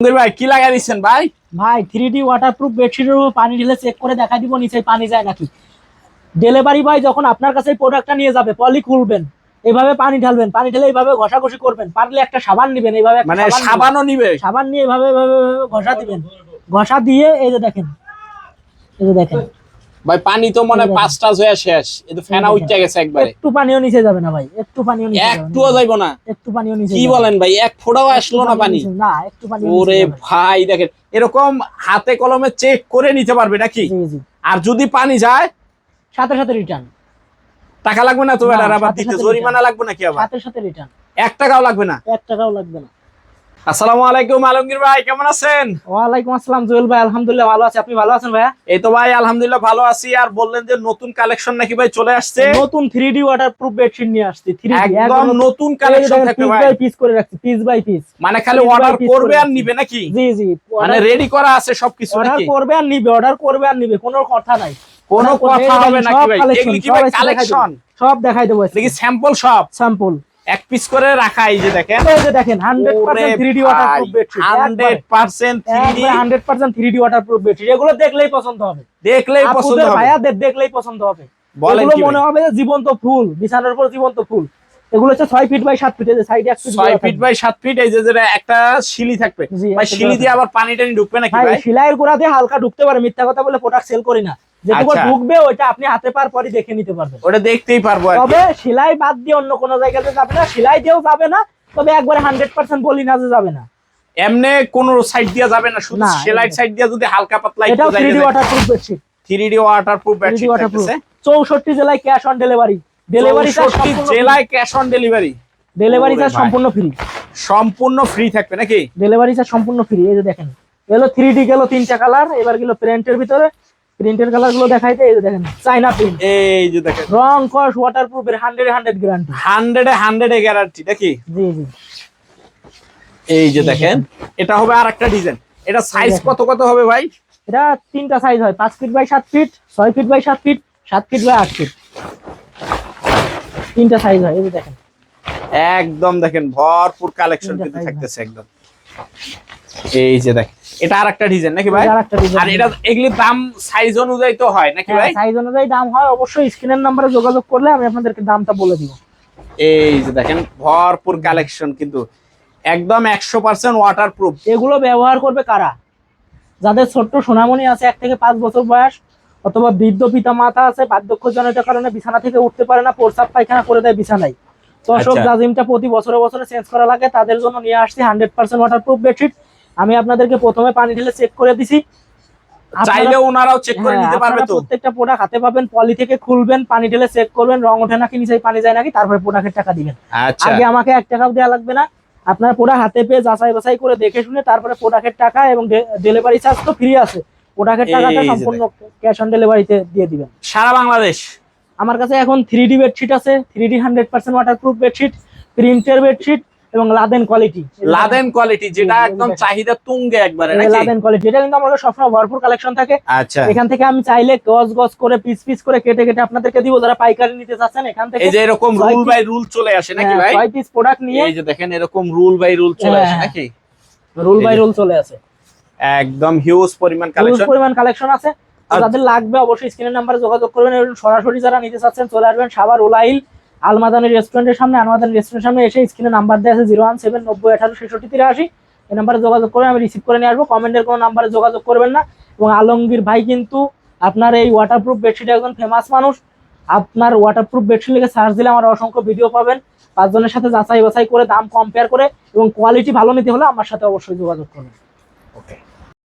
ভাই কি লাগাই দিচ্ছেন ভাই? ভাই থ্রি ডি ওয়াটারপ্রুফ বেডশিটের উপর পানি ঢেলে চেক করে দেখা দিব নিচে পানি যায় নাকি। ডেলিভারি বয় যখন আপনার কাছে প্রোডাক্টটা নিয়ে যাবে পলি খুলবেন এইভাবে পানি ঢালবেন পানি ঢেলে এইভাবে ঘষাঘষি করবেন পারলে একটা সাবান নিবেন এইভাবে মানে সাবানও নিবে? সাবান নিয়ে এভাবে এইভাবে ঘষা দিবেন। ঘষা দিয়ে এই যে দেখেন এই যে দেখেন। ভাই পানি তো মনে হয় পাঁচটা হয়ে শেষ। এই তো ফেনা উঠতে গেছে একবারে। একটু পানিও নিচে যাবে না ভাই একটু পানিও নিচে একটুও যাইবো না। একটু পানিও নিচে কি বলেন ভাই এক ফোঁটাও আসলো না পানি? না একটু পানি ওরে ভাই দেখেন এরকম হাতে কলমে চেক করে নিতে পারবে নাকি? আর যদি পানি যায়? সাথে সাথে রিটার্ন টাকা লাগবে না তো আবার দিতে? জরিমানা লাগবে নাকি আবার? সাথে সাথে রিটার্ন এক টাকাও লাগবে না? এক টাকাও লাগবে না। আসসালামু আলাইকুম আলমগীর ভাই কেমন আছেন? ওয়ালাইকুম আসসালাম জুয়েল ভাই আলহামদুলিল্লাহ ভালো আছি। আপনি ভালো আছেন ভাইয়া? এই তো ভাই আলহামদুলিল্লাহ ভালো আছি। আর বললেন যে নতুন কালেকশন নাকি ভাই চলে আসছে? নতুন three D waterproof bedsheet নিয়ে আসছি থ্রি একদম নতুন কালেকশন থাকবে পিস ভাই বাই পিস করে রাখছি পিস বাই পিস মানে খালি অর্ডার করবে আর। নিবে নাকি? জি জি মানে রেডি করা আছে সবকিছু অর্ডার করবে আর নিবে অর্ডার করবে আর নিবে কোনো কথা নাই। কোনো কথা হবে নাকি ভাই? এগুলি কি ভাই। কালেকশন সব দেখাই দেবো। দেখি স্যাম্পল সব? স্যাম্পল এক পিস করে রাখা এই যে দেখেন। এই যে দেখেন 100% 3D waterproof bedsheet 100% 3D 100% 3D waterproof bedsheet এগুলো দেখলেই পছন্দ হবে। দেখলেই পছন্দ হবে। ভাইয়াদের দেখলেই পছন্দ হবে। এগুলো মনে হবে যে জীবন্ত ফুল বিছানার উপর জীবন্ত ফুল। এগুলো হচ্ছে ছয় ফিট বাই সাত ফিট সাইডে এক ফিট 6 ফিট বাই 7 ফিট এই যে যেটা একটা শিলি থাকবে। ভাই শিলি দিয়ে আবার পানি টানি ঢুকবে নাকি ভাই সেলাইয়ের গোড়া দিয়ে হালকা ঢুকতে পারে মিথ্যা কথা বলে প্রোডাক্ট সেল করি না। যেটুকু আচ্ছা। ঢুকবে ওইটা আপনি হাতে পার পরই দেখে নিতে পারবেন। ওটা দেখতেই পারব তবে সেলাই বাদ দিয়ে অন্য কোনো জায়গাতে যাবে না সেলাই দিয়েও যাবে না তবে একবারে হান্ড্রেড পার্সেন্ট বলি না যে যাবে না। এমনি কোন সাইড দিয়ে যাবে না শুধু সেলাই সাইড দিয়ে যদি হালকা পাতলা একটু এটাও যাই three D waterproof bedsheet 3D waterproof bedsheet থাকতেছে। চৌষট্টি জেলায় cash on delivery delivery charge জেলায় cash on delivery delivery charge সম্পূর্ণ ফ্রি সম্পূর্ণ ফ্রি থাকবে নাকি? ডেলিভারি চার্জ সম্পূর্ণ ফ্রি এই যে দেখেন। এগুলো থ্রি ডি গেল তিনটা কালার এবার গেল প্রিন্টের ভিতরে। প্রিন্টের কালারগুলো দেখাইতে এই যে দেখেন চাইনা প্রিন্ট এই যে দেখেন। রং কস ওয়াটার প্রুফের হান্ড্রেড হান্ড্রেড গ্যারান্টি হান্ড্রেডে হান্ড্রেডে গ্যারান্টি নাকি? জি জি। এই যে দেখেন এটা হবে আর একটা ডিজাইন এটা সাইজ কত কত হবে ভাই? এটা তিনটা সাইজ হয় পাঁচ ফিট বাই সাত ফিট ছয় ফিট বাই সাত ফিট সাত ফিট বাই আট ফিট তিনটা সাইজ হয় এই যে দেখেন। একদম দেখেন ভরপুর কালেকশন কিন্তু থাকতেছে একদম। এই যে দেখেন এটা আর একটা ডিজাইন নাকি ভাই? আরেকটা design। আর এটা এগুলির দাম সাইজ অনুযায়ী তো হয় নাকি ভাই? সাইজ অনুযায়ী দাম হয়। অবশ্যই স্ক্রিনের নাম্বারে যোগাযোগ করলে আমি আপনাদেরকে দামটা বলে দিব। এই যে দেখেন ভরপুর কালেকশন কিন্তু। একদম একশো পার্সেন্ট ওয়াটার প্রুফ এগুলো ব্যবহার করবে কারা? যাদের ছোট্ট সোনামণি আছে এক থেকে পাঁচ বছর বয়স অথবা বৃদ্ধ পিতা মাতা আছে বার্ধক্যজনিত কারণে বিছানা থেকে উঠতে পারে না প্রস্রাব পায়খানা করে দেয় বিছানায়। আচ্ছা। জাজিমটা প্রতি বছরে বছরে চেঞ্জ করা লাগে তাদের জন্য নিয়ে আসছি hundred percent waterproof bedsheet আমি আপনাদেরকে প্রথমে পানি ঢেলে চেক করে দিছি। আপনারা- চাইলে ওনারাও চেক করে হ্যাঁ, নিতে পারবে তো। প্রত্যেকটা প্রোডাক্ট হাতে পাবেন পলি থেকে খুলবেন পানি ঢেলে চেক করবেন রং ওঠে নাকি নিচে পানি যায় নাকি তারপরে প্রোডাক্টের টাকা দিবেন। আচ্ছা। আগে আমাকে এক টাকাও দেওয়া লাগবে না। আপনার প্রোডাক্ট হাতে পেয়ে যাচাই বাছাই করে দেখে শুনে তারপরে প্রোডাক্টের টাকা এবং ডেলিভারি চার্জ তো ফ্রি আছে। প্রোডাক্টের টাকাটা সম্পূর্ণ ক্যাশ অন ডেলিভারিতে দিয়ে দিবেন। সারা বাংলাদেশ। আমার কাছে এখন থ্রি ডি বেডশিট আছে three D hundred percent waterproof bedsheet প্রিন্টের বেডশিট এবং লাদেন কোয়ালিটি লাদেন কোয়ালিটি যেটা একদম চাহিদা তুঙ্গে একবারে নাকি? লাদেন কোয়ালিটি এটা কিন্তু আমার সবসময় ভরপুর কালেকশন থাকে। আচ্ছা। এখান থেকে আমি চাইলে গজ গজ করে পিস পিস করে কেটে কেটে আপনাদেরকে দিব যারা পাইকারি নিতে চাচ্ছেন এখান থেকে এই যে এরকম রুল বাই রুল চলে আসে নাকি হ্যাঁ, ভাই? ছয় পিস প্রোডাক্ট নিয়ে এই যে দেখেন এরকম রুল বাই রুল চলে আসে হ্যাঁ। নাকি? রুল বাই রুল চলে আসে। একদম হিউজ পরিমাণ হিউজ কালেকশন পরিমাণ কালেকশন আছে। যাদের লাগবে অবশ্যই স্ক্রিনের নাম্বারে যোগাযোগ করবেন এবং সরাসরি যারা নিতে চাচ্ছেন চলে আসবেন সাবার ওলাইল আলমাদানি রেস্টুরেন্টের সামনে আলমাদানি রেস্টুরেন্টের সামনে এসে স্ক্রিনে নাম্বার দেওয়া আছে জিরো ওয়ান সেভেন নব্বই আঠারো ছেষট্টি তিরাশি। এই নাম্বারে যোগাযোগ করে আমি রিসিভ করে নিয়ে আসব। কমেন্টের কোনো নাম্বারে যোগাযোগ করবেন না। এবং আলমগীর ভাই কিন্তু আপনার এই ওয়াটারপ্রুফ বেডশিট একজন ফেমাস মানুষ। আপনার ওয়াটারপ্রুফ বেডশিট লিখে সার্চ দিলে আমার অসংখ্য ভিডিও পাবেন। পাঁচজনের সাথে যাচাই বাছাই করে দাম কম্পেয়ার করে এবং কোয়ালিটি ভালো নিতে হলে আমার সাথে অবশ্যই যোগাযোগ করবেন। ওকে